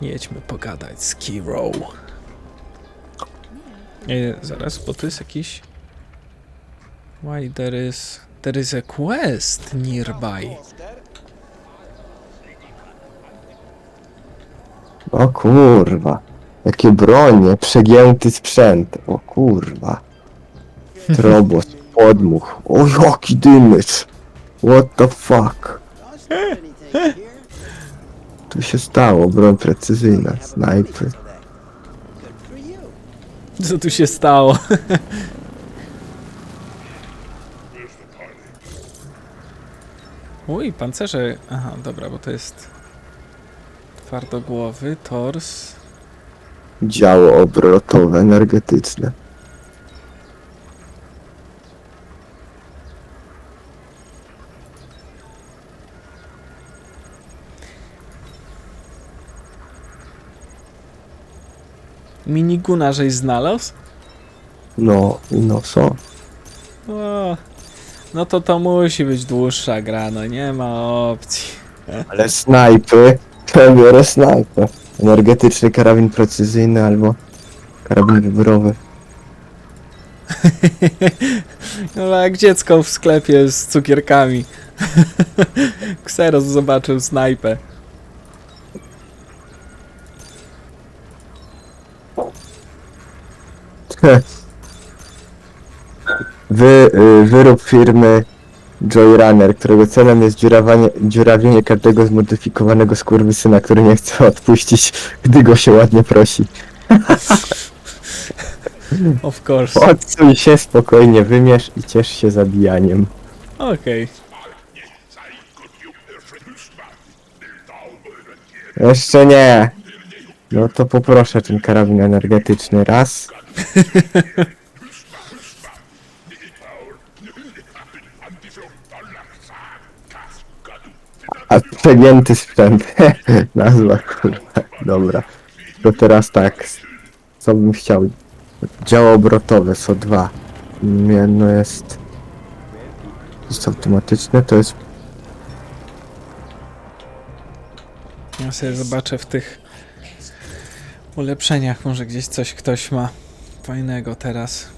Jedźmy pogadać z Kiro. Nie, zaraz, bo tu jest jakiś... Why there is... There is a quest nearby. O kurwa. Jakie bronie, przegięty sprzęt. O kurwa. Trobos, podmuch. O jaki dymycz. What the fuck. Tu się stało, broń precyzyjna, snajpy. Co tu się stało? Uj, pancerze. Aha, dobra, bo to jest twardogłowy, tors. Działo obrotowe, energetyczne. Miniguna żeś znalazł? No, i no co? O, no to to musi być dłuższa gra, no nie ma opcji. Ale snajpy, to ja biorę snajpę. Energetyczny karabin precyzyjny albo karabin wyborowy. No jak dziecko w sklepie z cukierkami. Kseros zobaczył snajpę. Wy, y, wyrób firmy Joyrunner, którego celem jest dziurawanie, dziurawienie każdego zmodyfikowanego skurwysyna, który nie chce odpuścić, gdy go się ładnie prosi. Of course. Odsuń się, spokojnie wymierz i ciesz się zabijaniem. Okej. Jeszcze nie! No to poproszę ten karabin energetyczny. Raz. A przegięty sprzęt. Nazwa kurwa. Dobra. To teraz tak. Co bym chciał? Działo obrotowe są dwa. Jedno jest. Jest automatyczne, to jest Ja sobie zobaczę w tych ulepszeniach, może gdzieś coś ktoś ma fajnego teraz.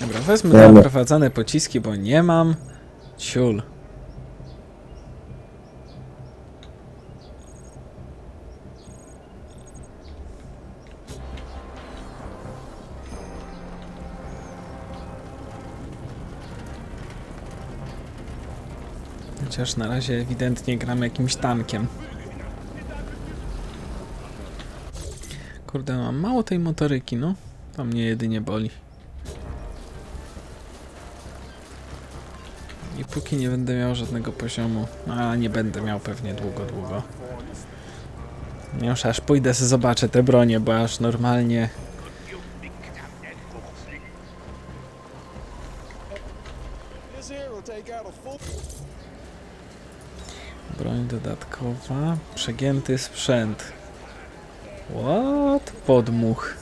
Dobra, wezmę Dobra. naprowadzane pociski, bo nie mam. Ciul. Chociaż na razie ewidentnie gram jakimś tankiem. Kurde, mam mało tej motoryki, no. To mnie jedynie boli. I póki nie będę miał żadnego poziomu, a nie będę miał pewnie długo, długo. Już aż pójdę sobie zobaczę te bronie, bo aż normalnie... Broń dodatkowa, przegięty sprzęt. What? Podmuch.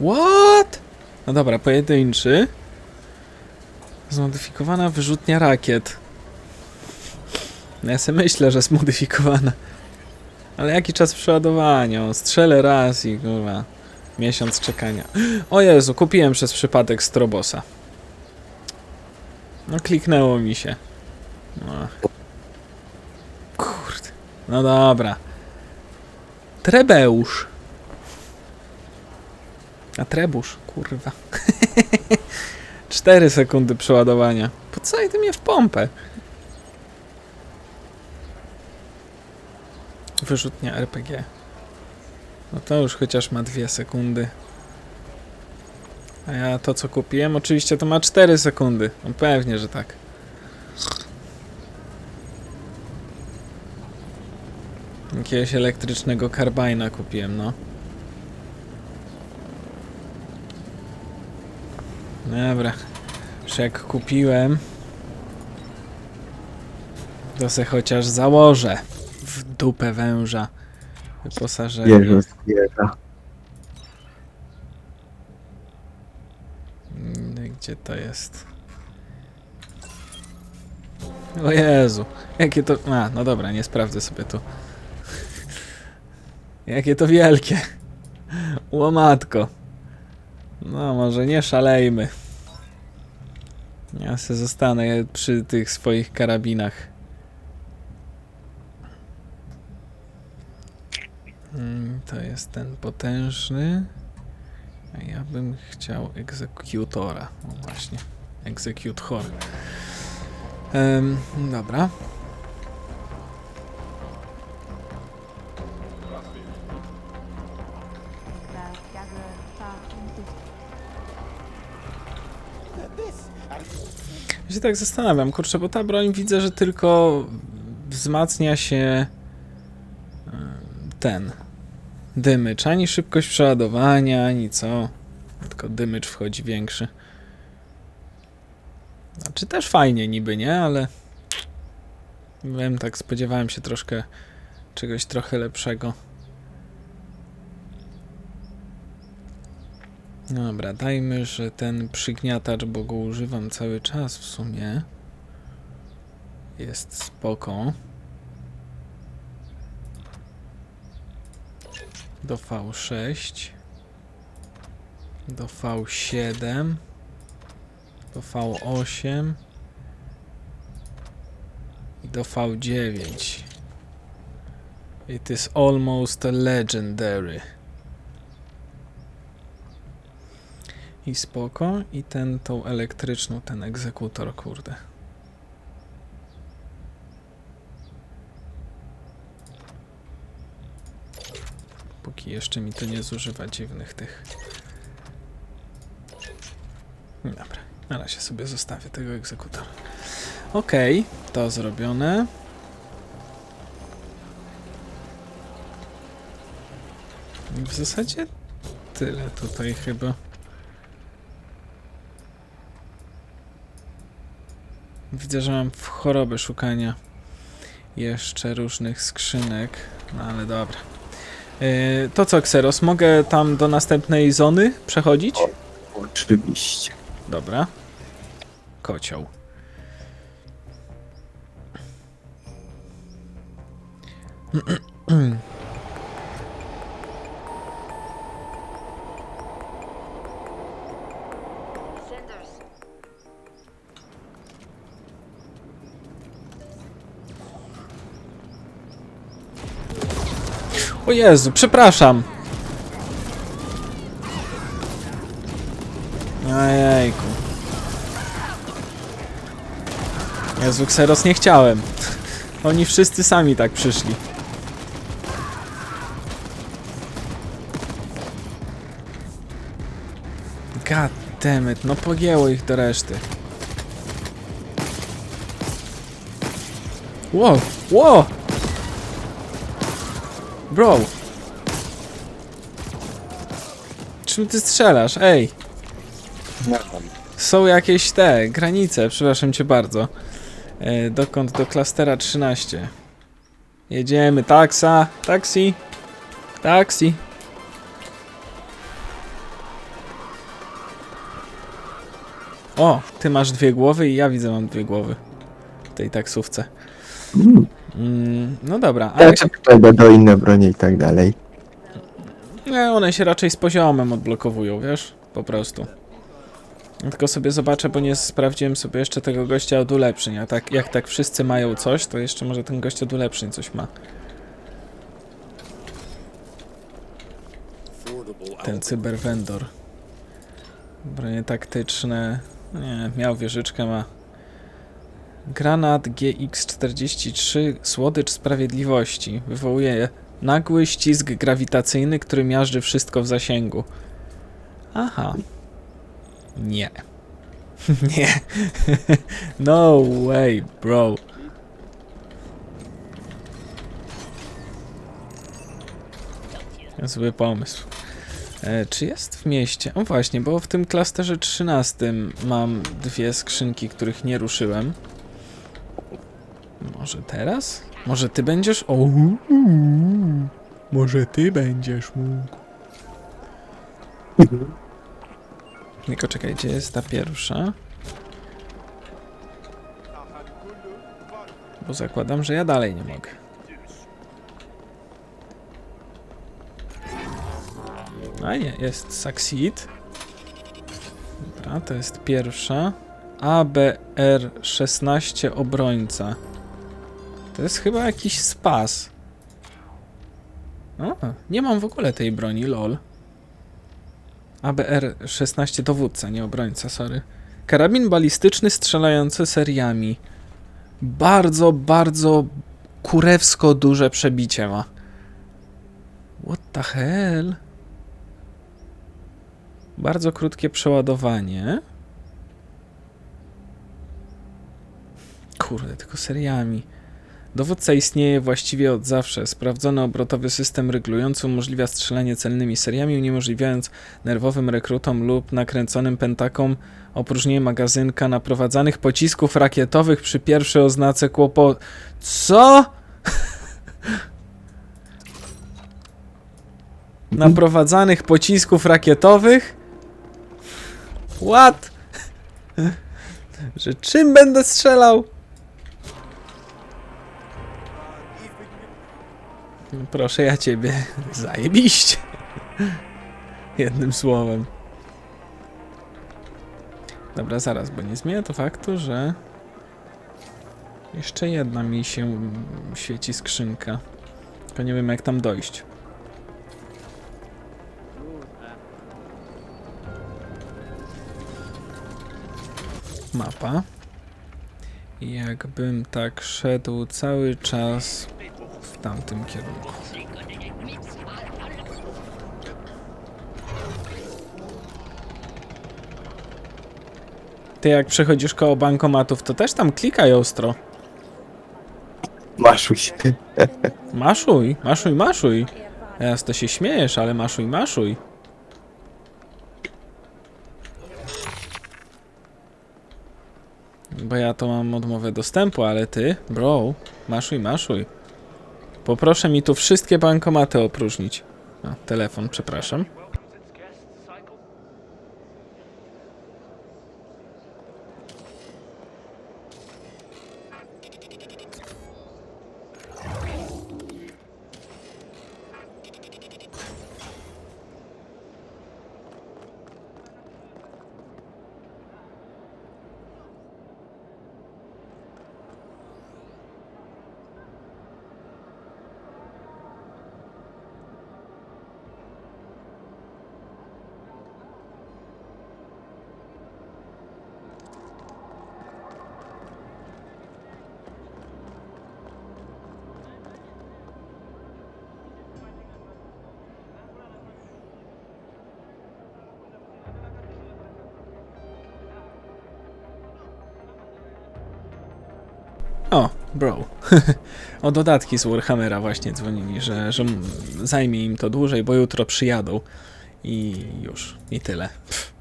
What? No dobra, pojedynczy. Zmodyfikowana wyrzutnia rakiet. No ja sobie myślę, że zmodyfikowana. Ale jaki czas przeładowania? Strzelę raz i kurwa. Miesiąc czekania. O Jezu, kupiłem przez przypadek Strobosa. No kliknęło mi się. No. Kurde. No dobra. Trebeusz. A trebusz, kurwa. 4 sekundy przeładowania. Po co ty mnie w pompę? Wyrzutnia RPG. No to już chociaż ma 2 sekundy. A ja to co kupiłem, oczywiście to ma 4 sekundy. No pewnie, że tak. Jakiegoś elektrycznego karbajna kupiłem, no. Dobra. Już jak kupiłem, to se chociaż założę w dupę węża wyposażenie. Jezus, wieża. Mm, Gdzie to jest? O Jezu, jakie to... A, no dobra, nie sprawdzę sobie tu. Jakie to wielkie. Łomatko. No, może nie szalejmy. Ja se zostanę przy tych swoich karabinach. Mm, To jest ten potężny. A ja bym chciał egzekutora. O właśnie. Executor. Um, dobra. Się tak zastanawiam, kurczę, bo ta broń widzę, że tylko wzmacnia się em, ten dymycz, ani szybkość przeładowania, ani co. Tylko dymycz wchodzi większy. Znaczy też fajnie niby, nie? Ale wiem, tak spodziewałem się troszkę czegoś trochę lepszego. Dobra, dajmy, że ten przygniatacz, bo go używam cały czas w sumie, jest spoko. Do V6, do V7, do V8 i do V9. It is almost legendary. I spoko. I ten, tą elektryczną, ten egzekutor, kurde. Póki jeszcze mi to nie zużywa dziwnych tych. Dobra, na razie sobie zostawię tego egzekutora. Okej, to zrobione. I W zasadzie tyle tutaj chyba. Widzę, że mam w chorobę szukania jeszcze różnych skrzynek, no ale dobra. Yy, to co, Xeros, mogę tam do następnej zony przechodzić? Oczywiście. Dobra. Kocioł. O Jezu, przepraszam. Ojejku. Jezu, Xeros, nie chciałem. Oni wszyscy sami tak przyszli. God no pogięło ich do reszty. Wow, wow! Bro! Czym ty strzelasz? Ej! Są jakieś te granice, przepraszam cię bardzo. E, dokąd? Do klastera 13. Jedziemy, taksa, taksi, taksi. O, ty masz dwie głowy i ja widzę mam dwie głowy w tej taksówce. Mm. No dobra, ale Ja czy przejdę do inne bronie i tak dalej. nie, one się raczej z poziomem odblokowują, wiesz? Po prostu. Tylko sobie zobaczę, bo nie sprawdziłem sobie jeszcze tego gościa od ulepszeń. A tak, jak tak wszyscy mają coś, to jeszcze może ten gość od ulepszeń coś ma. Ten cyberwendor. Bronie taktyczne. Nie, miał wieżyczkę, ma. Granat GX-43 Słodycz Sprawiedliwości. Wywołuje nagły ścisk grawitacyjny, który miażdży wszystko w zasięgu. Aha. Nie. Nie. no way, bro. Zły pomysł. E, czy jest w mieście? O właśnie, bo w tym klasterze 13 mam dwie skrzynki, których nie ruszyłem. Może teraz? Może ty będziesz? O, może ty będziesz mógł. Tylko czekaj, gdzie jest ta pierwsza? Bo zakładam, że ja dalej nie mogę. A nie, jest Succeed. Dobra, to jest pierwsza. ABR-16 obrońca. To jest chyba jakiś spas. O, nie mam w ogóle tej broni, lol. ABR-16 dowódca, nie obrońca, sorry. Karabin balistyczny strzelający seriami. Bardzo, bardzo kurewsko duże przebicie ma. What the hell? Bardzo krótkie przeładowanie. Kurde, tylko seriami. Dowódca istnieje właściwie od zawsze. Sprawdzony obrotowy system regulujący umożliwia strzelanie celnymi seriami, uniemożliwiając nerwowym rekrutom lub nakręconym pentakom opróżnienie magazynka naprowadzanych pocisków rakietowych przy pierwszej oznace kłopotu. Co? Naprowadzanych pocisków rakietowych? What? Że czym będę strzelał? Proszę ja ciebie. Zajebiście. Jednym słowem. Dobra, zaraz, bo nie zmienia to faktu, że jeszcze jedna mi się świeci skrzynka. Tylko nie wiem jak tam dojść. Mapa. Jakbym tak szedł cały czas tamtym kierunku. Ty jak przechodzisz koło bankomatów, to też tam klikaj ostro. Maszuj. Maszuj, maszuj, maszuj. Teraz to się śmiejesz, ale maszuj, maszuj. Bo ja to mam odmowę dostępu, ale ty, bro, maszuj, maszuj. Poproszę mi tu wszystkie bankomaty opróżnić. A, telefon, przepraszam. Bro. o dodatki z Warhammera właśnie dzwonili, że, że zajmie im to dłużej, bo jutro przyjadą. I już. I tyle. Pff.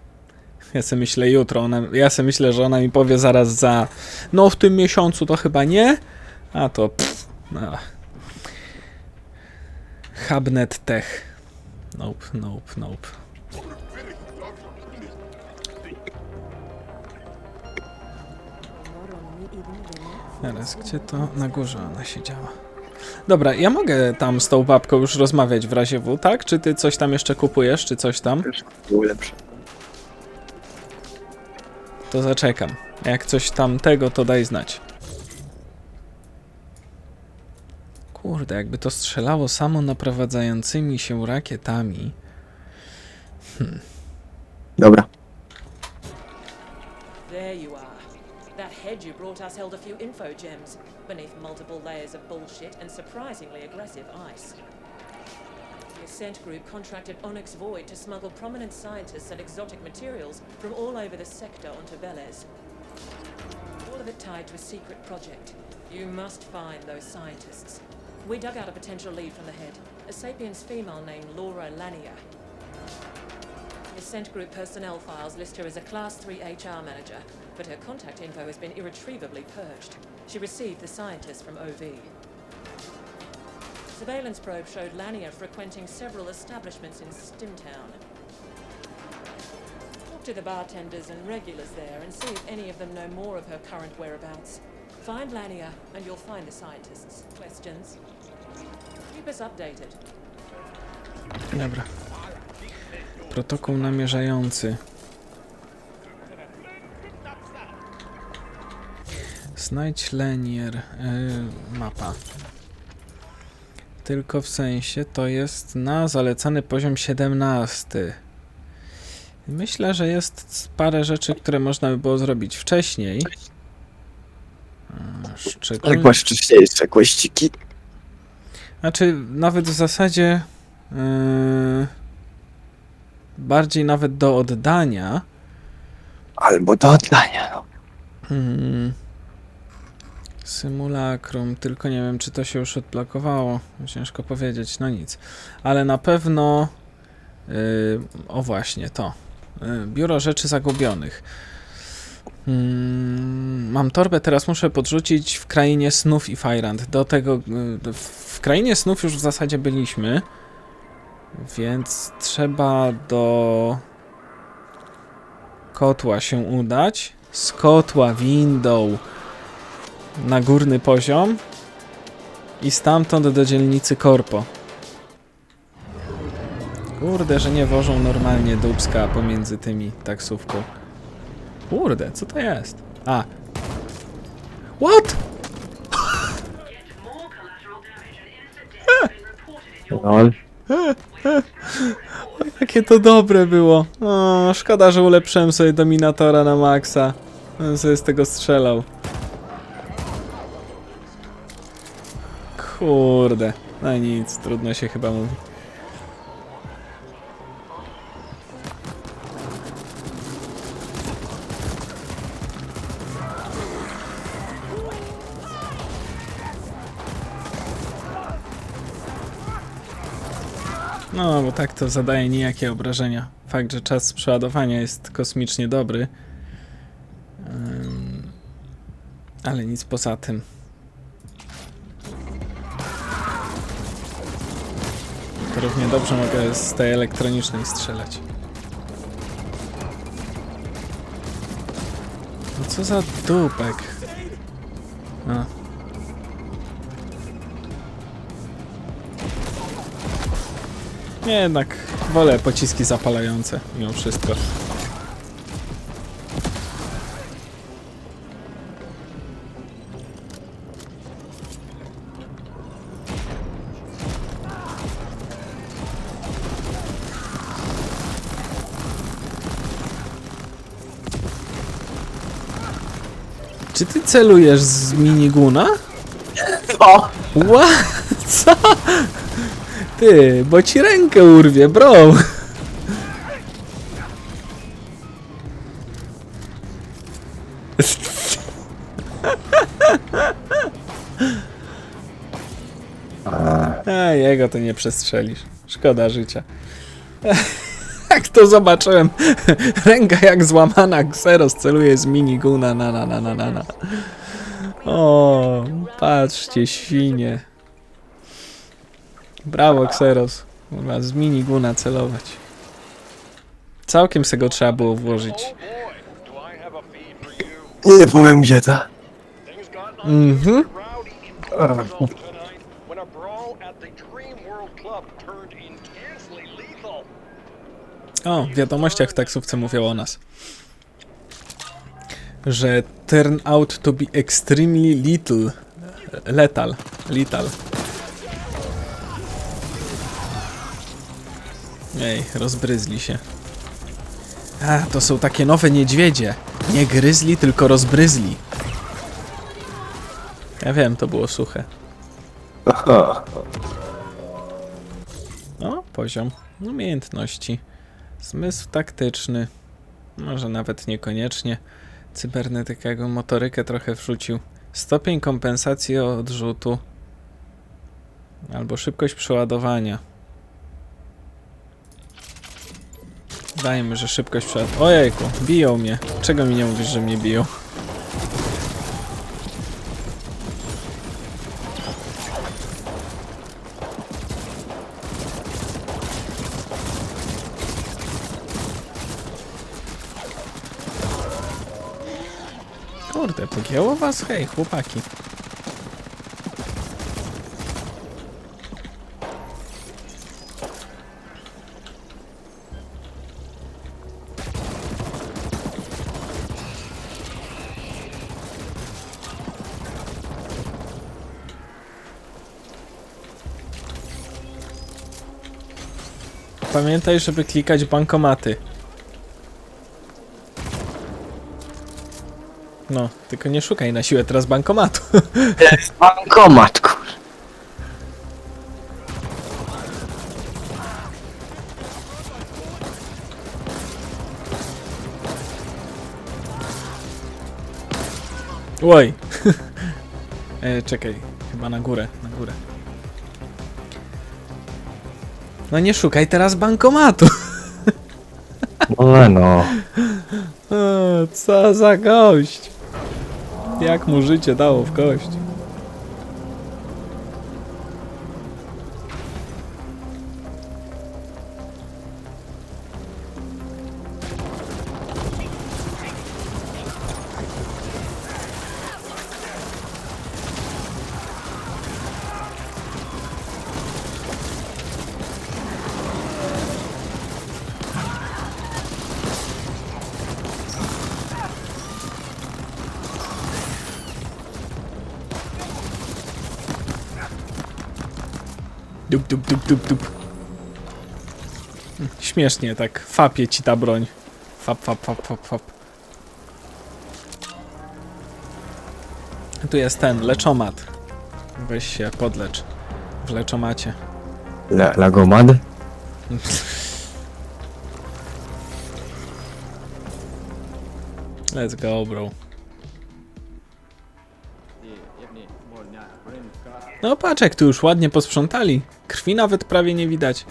Ja sobie myślę jutro, ona, ja sobie myślę, że ona mi powie zaraz za no w tym miesiącu to chyba nie, a to pff, no. Hubnet Tech. Nope, nope, nope. Teraz, gdzie to? Na górze ona siedziała. Dobra, ja mogę tam z tą babką już rozmawiać w razie W, tak? Czy ty coś tam jeszcze kupujesz, czy coś tam? Był lepszy. To zaczekam. Jak coś tamtego, to daj znać. Kurde, jakby to strzelało samo naprowadzającymi się rakietami. Dobra. Head you brought us held a few info gems beneath multiple layers of bullshit and surprisingly aggressive ice. The Ascent Group contracted Onyx Void to smuggle prominent scientists and exotic materials from all over the sector onto Velez. All of it tied to a secret project. You must find those scientists. We dug out a potential lead from the head, a sapiens female named Laura Lanier. Ascent Group personnel files list her as a Class 3 HR manager, but her contact info has been irretrievably purged. She received the scientist from OV. Surveillance probe showed Lanier frequenting several establishments in Stimtown. Talk to the bartenders and regulars there and see if any of them know more of her current whereabouts. Find Lania, and you'll find the scientists. Questions? Keep us updated. Dobra. Protokół namierzający. Znajdź lenier. Yy, mapa. Tylko w sensie to jest na zalecany poziom 17. Myślę, że jest parę rzeczy, które można by było zrobić wcześniej. Szczególnie... Jak masz wcześniejsze kłaściki? Znaczy, nawet w zasadzie yy, bardziej nawet do oddania. Albo do oddania. no. Mm, symulakrum, tylko nie wiem, czy to się już odblokowało. Ciężko powiedzieć, no nic. Ale na pewno. Yy, o właśnie, to. Yy, Biuro Rzeczy Zagubionych. Mm, mam torbę, teraz muszę podrzucić w krainie snów i Fajrand. Do tego. Yy, w krainie snów już w zasadzie byliśmy. Więc trzeba do kotła się udać. Z kotła windą na górny poziom i stamtąd do dzielnicy Korpo. Kurde, że nie wożą normalnie dubska pomiędzy tymi taksówką. Kurde, co to jest? A. What? Lol. Jakie to dobre było. O, szkoda, że ulepszyłem sobie Dominatora na maksa. Bym sobie z tego strzelał. Kurde. No nic, trudno się chyba mówi. No, bo tak to zadaje nijakie obrażenia. Fakt, że czas przeładowania jest kosmicznie dobry. Ale nic poza tym. Równie dobrze mogę z tej elektronicznej strzelać. No co za dupek. A. Nie, jednak wolę pociski zapalające mimo wszystko. Czy ty celujesz z miniguna? O! Ła? Co? Ty, bo ci rękę urwie, bro. A jego to nie przestrzelisz. Szkoda życia. Jak to zobaczyłem, ręka jak złamana, Xeros celuje z miniguna, na na na na na na. O, patrzcie, świnie. Brawo, Xeros. Kurwa, z miniguna celować. Całkiem se go trzeba było włożyć. Nie powiem gdzie got Mhm. rowdy in Portugal tonight when a brawl at the Dream World Club turned intensely lethal. O, w wiadomościach w taksówce mówią o nas. Że turn out to be extremely little. Lethal. Lethal. Ej, rozbryzli się. A, to są takie nowe niedźwiedzie. Nie gryzli, tylko rozbryzli. Ja wiem, to było suche. Aha. O, poziom umiejętności. Zmysł taktyczny. Może nawet niekoniecznie. Cybernetyka motorykę trochę wrzucił. Stopień kompensacji odrzutu. Albo szybkość przeładowania. Dajmy, że szybkość przeładowania. Ojejku, biją mnie. Czego mi nie mówisz, że mnie biją? Pogięło was? Hej, chłopaki. Pamiętaj, żeby klikać bankomaty. No, tylko nie szukaj na siłę teraz bankomatu. Bankomat, kur... Oj. e, czekaj, chyba na górę, na górę. No nie szukaj teraz bankomatu. No, no. O, co za gość. Jak mu życie dało w kość. Dup, dup, dup. Śmiesznie tak fapie ci ta broń. Fap, fap, fap, fap, fap. Tu jest ten, leczomat. Weź się, podlecz. W leczomacie. La, lagomad? Let's go, bro. No patrz, jak tu już ładnie posprzątali. Krwi nawet prawie nie widać.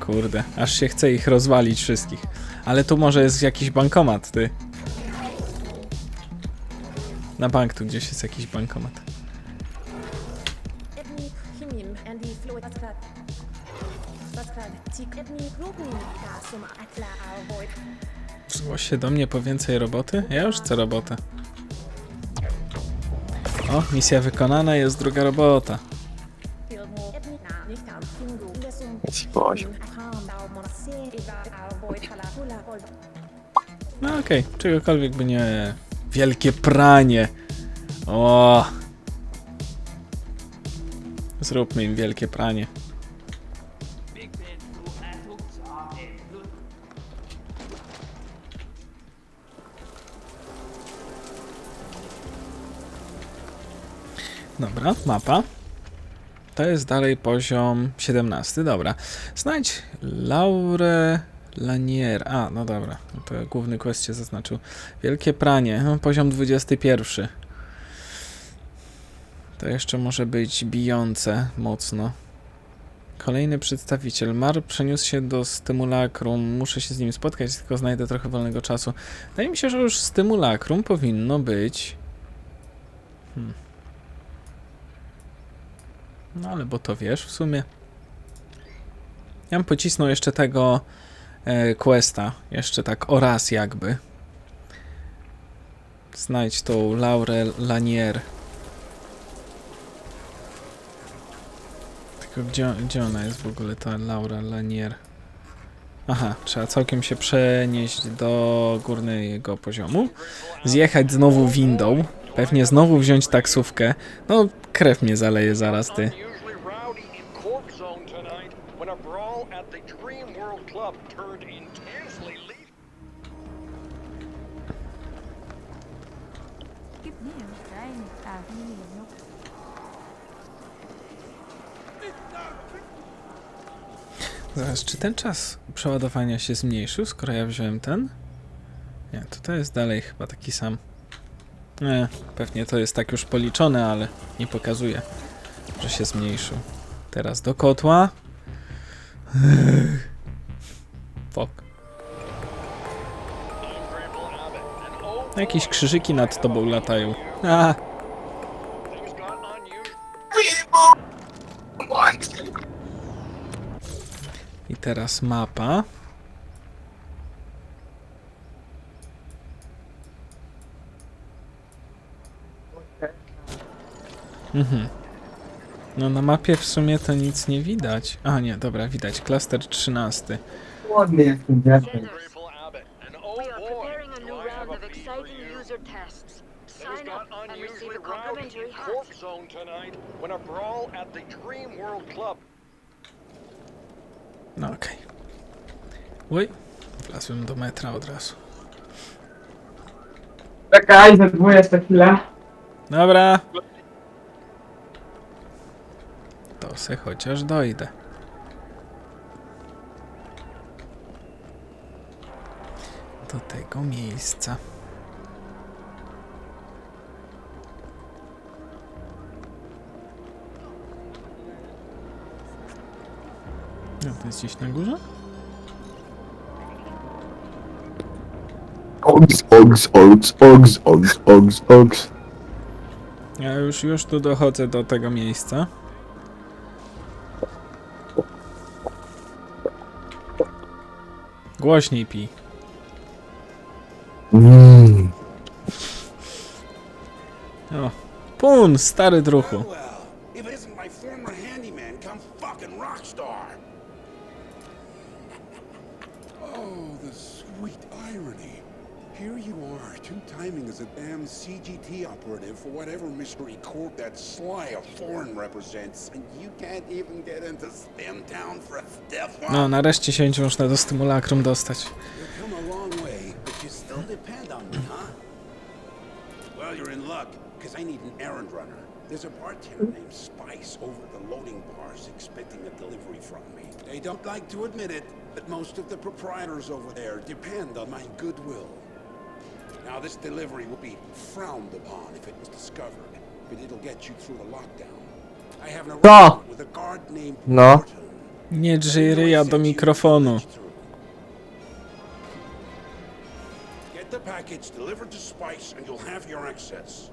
Kurde, aż się chce ich rozwalić wszystkich. Ale tu może jest jakiś bankomat, ty. Na bank tu gdzieś jest jakiś bankomat. Zgłoś się do mnie po więcej roboty? Ja już chcę robotę. O, misja wykonana, jest druga robota. 28. No okej, czegokolwiek by nie... Wielkie pranie. O. Zróbmy im wielkie pranie. Dobra, mapa. To jest dalej poziom 17, dobra. Znajdź Laurę Lanier. A, no dobra, to główny quest się zaznaczył. Wielkie pranie, no, poziom 21. To jeszcze może być bijące mocno. Kolejny przedstawiciel. Mar przeniósł się do stymulakrum. Muszę się z nim spotkać, tylko znajdę trochę wolnego czasu. Wydaje mi się, że już stymulakrum powinno być. Hmm. No ale bo to wiesz w sumie. Ja bym pocisnął jeszcze tego e, questa. Jeszcze tak oraz jakby. Znajdź tą Laurę Lanier. Tylko gdzie, gdzie ona jest w ogóle ta Laura Lanier? Aha, trzeba całkiem się przenieść do górnego poziomu. Zjechać znowu windą. Pewnie znowu wziąć taksówkę. No, krew mnie zaleje zaraz, ty. Zaraz, czy ten czas przeładowania się zmniejszył, skoro ja wziąłem ten? Nie, to jest dalej chyba taki sam. Nie, pewnie to jest tak już policzone, ale nie pokazuje, że się zmniejszył. Teraz do kotła. Fok. Jakieś krzyżyki nad tobą latają. A. I teraz mapa. Mhm. No na mapie w sumie to nic nie widać. A nie, dobra, widać. Klaster 13. Ładny jest ten wiatr. Triple Abbott. And oh We are boy, preparing a do new I have round a of beat exciting for you. user tests. It has Sign got up and receive unusually a rowdy complimentary in hat. Corp Zone tonight when a brawl at the Dream World Club No okej. Oj, wlazłem do metra od razu. Czekaj, zerwuję jeszcze chwilę. Dobra. To se chociaż dojdę. Do tego miejsca. No to jest gdzieś na górze? Ogs, ogs, ogs, ogs, ogs, ogs, ogs. Ja już, już tu dochodzę do tego miejsca. Głośniej pij. Mm. O. Pun, stary druchu. Oh, the sweet irony. Here you are, two-timing as a damn CGT operative for whatever mystery corp that sly of foreign represents, and you can't even get into STEM Town for a stiff No, nareszcie się będzie można do stymulakrum dostać. You've come a long way, but you still depend on me, huh? Well, you're in luck, because I need an errand runner. There's a bartender named Spice over at the loading bars expecting a delivery from me. They don't like to admit it, but most of the proprietors over there depend on my goodwill. Now, this delivery will be frowned upon if it was discovered, but it'll get you through the lockdown. I have an Co? arrangement with a guard named No. Morton. Nie drzyj ryja do mikrofonu. Get the package delivered to Spice and you'll have your access.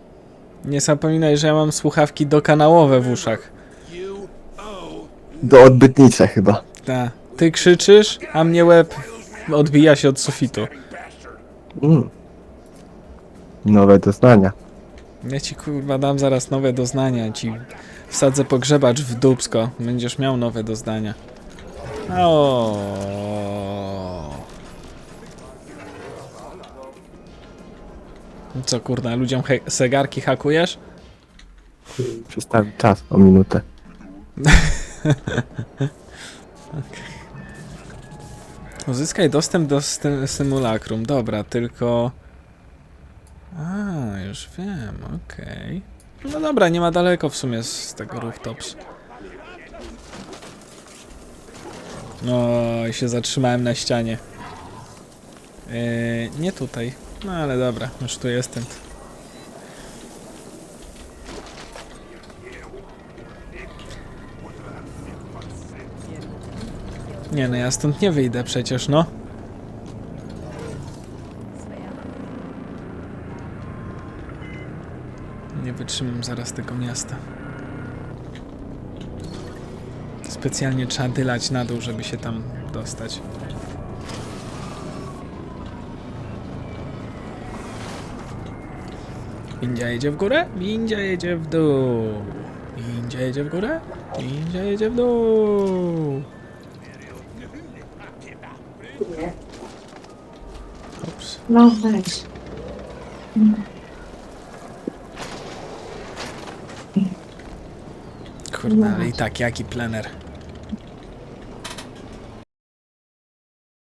Nie zapominaj, że ja mam słuchawki dokanałowe w uszach. You owe Do odbytnicze chyba. Ta. Ty krzyczysz, a mnie łeb odbija się od sufitu. bastard. Mm. Nowe doznania. Ja ci kurwa dam zaraz nowe doznania, ci wsadzę pogrzebacz w dubsko. Będziesz miał nowe doznania. O. Co kurna, ludziom zegarki hakujesz? Przestawię czas o minutę. Uzyskaj dostęp do symulakrum. Dobra, tylko... A, już wiem, okej. No dobra, nie ma daleko w sumie z tego rooftops. No, i się zatrzymałem na ścianie. Yy, nie tutaj. No ale dobra, już tu jestem. Nie no, ja stąd nie wyjdę przecież, no. Nie wytrzymam zaraz tego miasta. Specjalnie trzeba dylać na dół, żeby się tam dostać. Windzia jedzie w górę, windzia jedzie w dół. Windzia jedzie w górę, windzia jedzie w dół. Ups. No weź. Kurde, ale i tak, jaki plener.